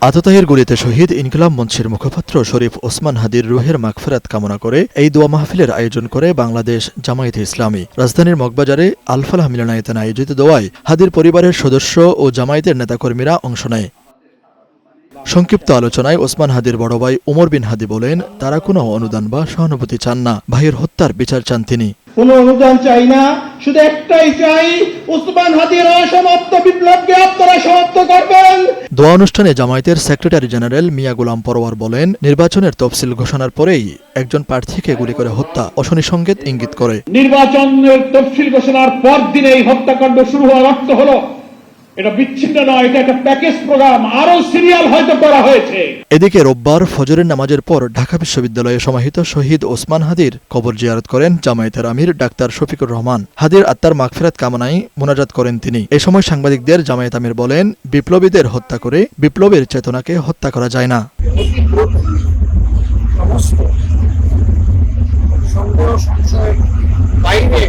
আততায়ীর গুলিতে শহীদ ইনকলাম মঞ্চের মুখপাত্র শরীফ ওসমান হাদির রুহের মাগফেরাত কামনা করে এই দোয়া মাহফিলের আয়োজন করে বাংলাদেশ জামায়াতে ইসলামী। রাজধানীর মগবাজারে আলফালাহ মিলনায়তনে আয়োজিত দোয়ায় হাদির পরিবারের সদস্য ও জামায়াতের নেতাকর্মীরা অংশ নেয়। সংক্ষিপ্ত আলোচনায় ওসমান হাদির বড় ভাই ওমর বিন হাদি বলেন, তারা কোনো অনুদান বা সহানুভূতি চান না। ভাইয়ের হত্যার বিচার চান তিনি। কোন অনুদান চাই না শুধু একটাই চাই উসমান হাদির অসমাপ্ত বিপ্লবকে আপনারা সমাপ্ত করবেন। দোয়া অনুষ্ঠানে জামায়াতের সেক্রেটারি জেনারেল মিয়া গোলাম পরোয়ার বলেন নির্বাচনের তফসিল ঘোষণার পরেই একজন প্রার্থীকে গুলি করে হত্যা অশনি সংকেত ইঙ্গিত করে। নির্বাচনের তফসিল ঘোষণার পর দিনে এই হত্যাকাণ্ড শুরু হওয়ার অর্থ হলো এটা বিচ্ছিন্ন নয় এটা একটা প্যাকেজ প্রোগ্রাম আরও সিরিয়াল হয়তো করা হয়েছে। এদিকে রোববার ফজরের নামাজের পর ঢাকা বিশ্ববিদ্যালয়ে সমাহিত শহীদ ওসমান হাদির কবর জিয়ারত করেন জামায়াতের আমির ডাক্তার শফিকুর রহমান। হাদির আত্মার মাগফিরাত কামনায় মোনাজাত করেন তিনি। এ সময় সাংবাদিকদের জামায়াত আমির বলেন বিপ্লবীদের হত্যা করে বিপ্লবের চেতনাকে হত্যা করা যায় না। বাইরে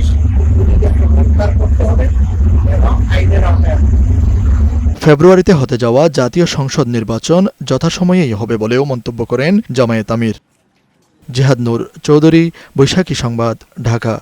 ফেব্রুয়ারিতে হতে যাওয়া জাতীয় সংসদ নির্বাচন যথাসময়েই হবে বলেও মন্তব্য করেন জামায়াত আমির। জেহাদ নূর চৌধুরী, বৈশাখী সংবাদ, ঢাকা।